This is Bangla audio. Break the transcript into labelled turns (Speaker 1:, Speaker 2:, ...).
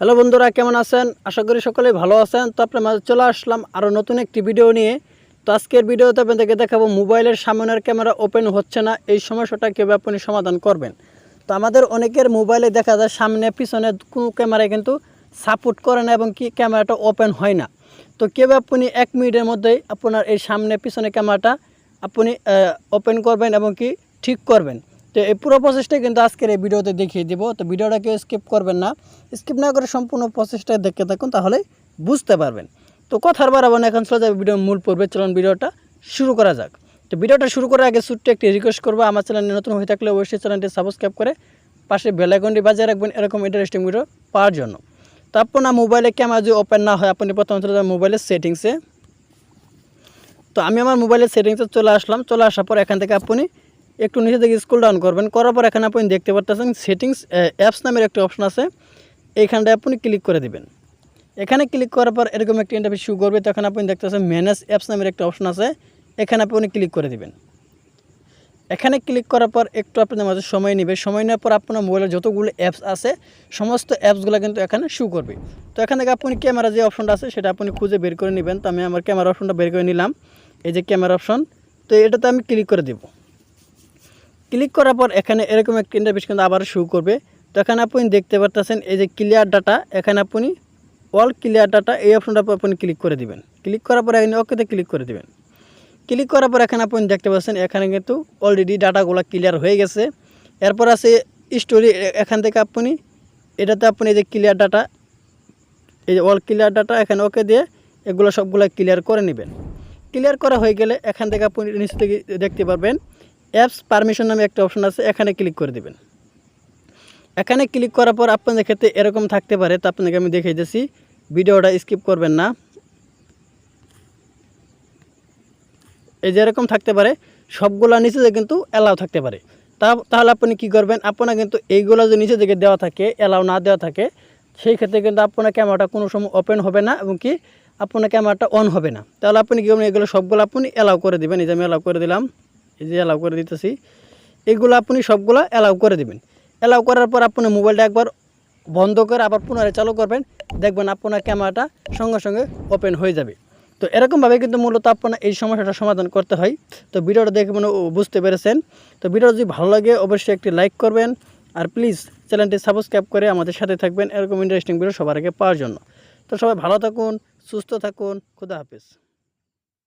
Speaker 1: হ্যালো বন্ধুরা, কেমন আছেন? আশা করি সকলেই ভালো আছেন। তো আপনার মাঝে চলে আসলাম আরও নতুন একটি ভিডিও নিয়ে। তো আজকের ভিডিওতে আপনাদেরকে দেখাবো, মোবাইলের সামনের ক্যামেরা ওপেন হচ্ছে না, এই সমস্যাটা কীভাবে আপনি সমাধান করবেন? তো আমাদের অনেকের মোবাইলে দেখা যায়, সামনে, পিছনে কোনো ক্যামেরায় কিন্তু সাপোর্ট করে না এবং কি ক্যামেরাটা ওপেন হয় না। তো কীভাবে আপনি এক মিনিটের মধ্যেই আপনার এই সামনে, পিছনে ক্যামেরাটা আপনি ওপেন করবেন এবং কি ঠিক করবেন? তো এই পুরো প্রসেসটা কিন্তু আজকের এই ভিডিওতে দেখিয়ে দিব। তো ভিডিওটা কেউ স্কিপ করবেন না। স্কিপ না করে সম্পূর্ণ প্রসেসটা দেখতে থাকুন, তাহলে বুঝতে পারবেন। তো কথার বাড়াবো না, এখন চলে যাবে ভিডিও মূল পড়বে চলুন ভিডিওটা শুরু করা যাক। তো ভিডিওটা শুরু করার আগে ছোট্ট একটি রিকোয়েস্ট করব। আমার চ্যানেলে নতুন হয়ে থাকলে অবশ্যই চ্যানেলটি সাবস্ক্রাইব করে পাশে বেলাইকনটি বাজিয়ে রাখবেন। এরকম ইন্টারেস্টিং ভিডিও পাওয়ার জন্য। তো আপনার মোবাইলে ক্যামেরা যদি ওপেন না হয়, আপনি প্রথমে চলে যাবেন মোবাইলের সেটিংসে তো আমি আমার মোবাইলের সেটিংসে চলে আসলাম। চলে আসার পর এখান থেকে আপনি একটু নিচে থেকে স্কুল ডাউন করবেন, করার পর এখানে আপনি দেখতে পাচ্ছেন সেটিংস অ্যাপস নামের একটা অপশন আছে। এইখানটায় আপনি ক্লিক করে দিবেন। এখানে ক্লিক করার পর এরকম একটি ইন্টারভিউ শুরু করবে, তখন আপনি দেখতে পাচ্ছেন ম্যানেজ অ্যাপস নামের একটা অপশন আছে, এখানে আপনি ক্লিক করে দিবেন। এখানে ক্লিক করার পর একটু আপনাদের মাঝে সময় নেবে। সময় নেওয়ার পর আপনার মোবাইলের যতগুলো অ্যাপস আছে, সমস্ত অ্যাপসগুলো কিন্তু এখানে শু করবে। তো এখান থেকে আপনি ক্যামেরা যে অপশনটা আছে, সেটা আপনি খুঁজে বের করে নেবেন। তো আমি আমার ক্যামেরা অপশনটা বের করে নিলাম। এই যে ক্যামেরা অপশন তো এটাতে আমি ক্লিক করে দেব। ক্লিক করার পর এখানে এরকম একটি ইন্টারভিউ কিন্তু আবার শু করবে। তো এখানে আপনি দেখতে পারতেছেন, এই যে ক্লিয়ার ডাটা এখানে আপনি অল ক্লিয়ার ডাটা এই অপশনটা আপনি ক্লিক করে দিবেন। ক্লিক করার পর এখানে ওকেতে ক্লিক করে দিবেন। ক্লিক করার পর এখানে আপনি দেখতে পাচ্ছেন, এখানে কিন্তু অলরেডি ডাটাগুলো ক্লিয়ার হয়ে গেছে। এরপর আছে স্টোরি এখান থেকে আপনি, এটাতে আপনি এই যে ক্লিয়ার ডাটা এই যে অল ক্লিয়ার ডাটা এখানে ওকে দিয়ে এগুলো সবগুলো ক্লিয়ার করে নেবেন। ক্লিয়ার করা হয়ে গেলে এখান থেকে আপনি নিচে থেকে দেখতে পারবেন অ্যাপস পারমিশন নামে একটা অপশন আছে, এখানে ক্লিক করে দেবেন। এখানে ক্লিক করার পর আপনাদের ক্ষেত্রে এরকম থাকতে পারে, তো আপনাকে আমি দেখিয়ে দিচ্ছি ভিডিওটা স্কিপ করবেন না। এই যে এরকম থাকতে পারে, সবগুলা নিচে কিন্তু অ্যালাউ থাকতে পারে। তা, তাহলে আপনি কি করবেন? আপনার কিন্তু এইগুলো যে নিচে থেকে দেওয়া থাকে অ্যালাউ না দেওয়া থাকে, সেই ক্ষেত্রে কিন্তু আপনার ক্যামেরাটা কোনো সময় ওপেন হবে না এবং কি আপনার ক্যামেরাটা অন হবে না। তাহলে আপনি কী করবেন? এগুলো সবগুলো আপনি অ্যালাউ করে দেবেন। এই যে আমি অ্যালাউ করে দিলাম। এই যে অ্যালাউ করে দিতেছি, এগুলো আপনি সবগুলো অ্যালাউ করে দেবেন। অ্যালাউ করার পর আপনি মোবাইলটা একবার বন্ধ করে আবার পুনরায় চালু করবেন, দেখবেন আপনার ক্যামেরাটা সঙ্গে সঙ্গে ওপেন হয়ে যাবে। তো এরকমভাবে কিন্তু মূলত আপনার এই সমস্যাটা সমাধান করতে হয়। তো ভিডিওটা দেখে মনে বুঝতে পেরেছেন। তো ভিডিওটা যদি ভালো লাগে, অবশ্যই একটি লাইক করবেন। আর প্লিজ চ্যানেলটি সাবস্ক্রাইব করে আমাদের সাথে থাকবেন। এরকম ইন্টারেস্টিং ভিডিও সবার আগে পাওয়ার জন্য। তো সবাই ভালো থাকুন, সুস্থ থাকুন, খুদা হাফিজ।